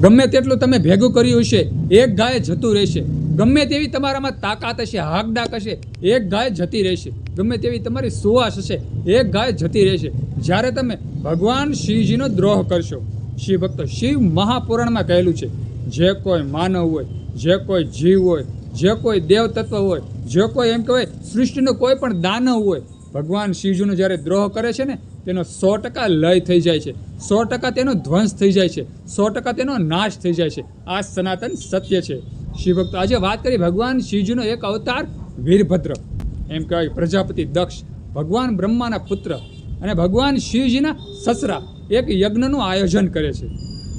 ગમે તેટલું તમે ભેગું કર્યું હશે, એક ગાય જતું રહેશે. ગમે તેવી તમારામાં તાકાત હશે, હાકડાક હશે, એક ગાય જતી રહેશે. ગમે તેવી તમારી સુવાસ હશે, એક ગાય જતી રહેશે. જ્યારે તમે ભગવાન શિવજીનો દ્રોહ કરશો, શિવ ભક્તો, શિવ મહાપુરાણમાં કહેલું છે, જે કોઈ માનવ હોય, જે કોઈ જીવ હોય, જે કોઈ દેવ તત્વ હોય, જે કોઈ એમ કહેવાય, સૃષ્ટિનો કોઈ પણ દાનવ હોય ભગવાન શિવજીનો જ્યારે દ્રોહ કરે છે ને, તેનો સો ટકા લય થઈ જાય છે. સો ટકા તેનો ધ્વંસ થઈ જાય છે. સો ટકા તેનો નાશ થઈ જાય છે. આ સનાતન સત્ય છે. શિવભક્તો, આજે વાત કરી ભગવાન શિવજીનો એક અવતાર, વીરભદ્ર. એમ કહેવાય પ્રજાપતિ દક્ષ, ભગવાન બ્રહ્માના પુત્ર અને ભગવાન શિવજીના સસરા એક યજ્ઞનું આયોજન કરે છે.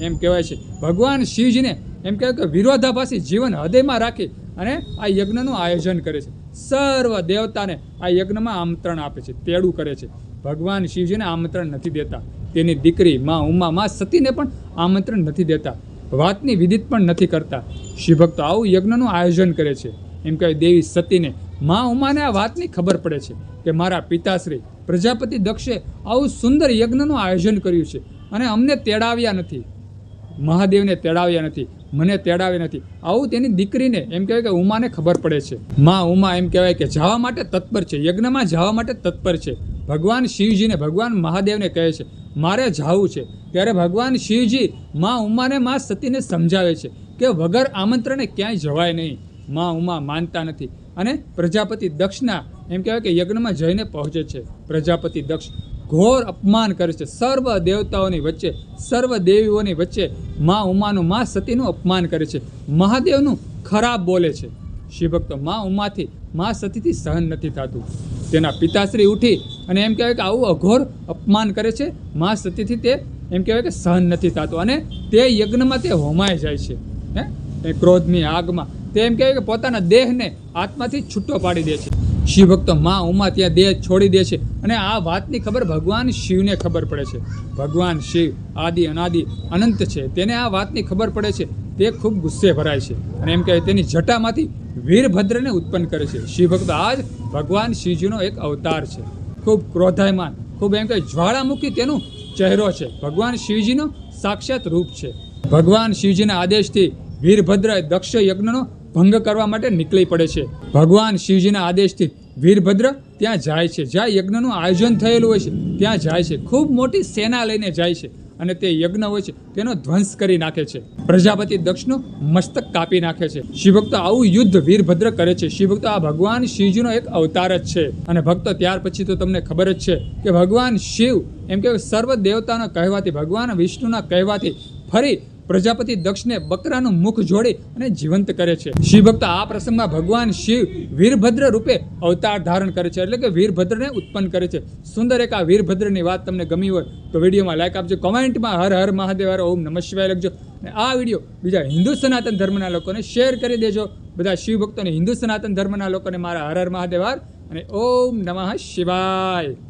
એમ કહેવાય છે. ભગવાન શિવજીને એમ કહેવાય કે વિરોધાભાસી જીવન હૃદયમાં રાખી અને આ યજ્ઞનું આયોજન કરે છે. સર્વ દેવતાને આ યજ્ઞમાં આમંત્રણ આપે છે, તેડું કરે છે. ભગવાન શિવજીને આમંત્રણ નથી દેતા. તેની દીકરી માં ઉમા માં સતીને પણ આમંત્રણ નથી દેતા. વાતની વિદિત પણ નથી કરતા. શિવભક્તો આવું યજ્ઞનું આયોજન કરે છે. એમ કહે, દેવી સતીને, માં ઉમાને આ વાતની ખબર પડે છે કે મારા પિતાશ્રી પ્રજાપતિ દક્ષે આવું સુંદર યજ્ઞનું આયોજન કર્યું છે અને અમને તેડાવ્યા નથી. મહાદેવને તેડાવ્યા નથી, મને તેડાવ્યા નથી. આવું તેની દીકરીને એમ કહેવાય કે ઉમાને ખબર પડે છે. માં ઉમા એમ કહેવાય કે જવા માટે તત્પર છે, યજ્ઞમાં જવા માટે તત્પર છે. ભગવાન શિવજીને ભગવાન મહાદેવને કહે છે, મારે જાવું છે. ત્યારે ભગવાન શિવજી માં ઉમાને માં સતીને સમજાવે છે કે વગર આમંત્રણે ક્યાંય જવાય નહીં. માં ઉમા માનતા નથી. અને પ્રજાપતિ દક્ષના એમ કહેવાય કે યજ્ઞમાં જઈને પહોંચે છે. પ્રજાપતિ દક્ષ ઘોર અપમાન કરે છે. સર્વ દેવતાઓની વચ્ચે, સર્વ દેવીઓની વચ્ચે મા ઉમાનું, મા સતીનું અપમાન કરે છે. મહાદેવનું ખરાબ બોલે છે. શિવભક્તો, મા ઉમાથી, મા સતીથી સહન નથી થતું. તેના પિતાશ્રી ઉઠી અને એમ કહેવાય કે આવું અઘોર અપમાન કરે છે. માં સતીથી તે એમ કહેવાય કે સહન નથી થતું અને તે યજ્ઞમાં તે હોમાઈ જાય છે. હે? એ ક્રોધની આગમાં. તે એમ કહેવાય કે પોતાના દેહને આત્માથી છૂટો પાડી દે છે. શિવભક્તો માં ઉમા ત્યાં દેહ છોડી દે છે. અને આ વાતની ખબર ભગવાન શિવને ખબર પડે છે. ભગવાન શિવ, આદિ, અનાદિ, અનંત છે. તેને આ વાતની ખબર પડે છે. તે ખૂબ ગુસ્સે ભરાય છે. અને એમ કહે તેની જટામાંથી વીરભદ્રને ઉત્પન્ન કરે છે. શિવભક્તો આ જ ભગવાન શિવજીનો એક અવતાર છે. ખૂબ ક્રોધાયમાન, ખૂબ એમ કહે જ્વાળામુખી તેનું ચહેરો છે. ભગવાન શિવજીનો સાક્ષાત રૂપ છે. ભગવાન શિવજીના આદેશથી વીરભદ્ર દક્ષ યજ્ઞનો ભંગ કરવા માટે નીકળી પડે છે. ભગવાન શિવજીના આદેશથી વીરભદ્ર ત્યાં જાય છે. જ્યાં યજ્ઞનું આયોજન થયેલું હોય છે, ત્યાં જાય છે. ખૂબ મોટી સેના લઈને જાય છે અને તે યજ્ઞ હોય છે, તેનો ધ્વંસ કરી નાખે છે. પ્રજાપતિ દક્ષનું મસ્તક કાપી નાખે છે. શિવભક્તો આવું યુદ્ધ વીરભદ્ર કરે છે. શિવભક્ત આ ભગવાન શિવજીનો એક અવતાર જ છે. અને ભક્તો ત્યાર પછી તો તમને ખબર જ છે કે ભગવાન શિવ એમ કે સર્વ દેવતાના કહેવાથી, ભગવાન વિષ્ણુના કહેવાથી ફરી પ્રજાપતિ દક્ષને બકરાનું મુખ જોડી અને જીવંત કરે છે. શિવભક્ત આ પ્રસંગમાં ભગવાન શિવ વીરભદ્ર રૂપે અવતાર ધારણ કરે છે. એટલે કે વીરભદ્રને ઉત્પન્ન કરે છે. સુંદર એક આ વીરભદ્રની વાત તમને ગમી હોય તો વિડીયોમાં લાઈક આપજો, કોમેન્ટમાં હર હર મહાદેવ ઓમ નમઃ શિવાય લખજો. અને આ વીડિયો બીજા હિન્દુ સનાતન ધર્મના લોકોને શેર કરી દેજો. બધા શિવ ભક્તોને હિન્દુ સનાતન ધર્મના લોકોને મારા હર હર મહાદેવ અને ઓમ નમઃ શિવાય.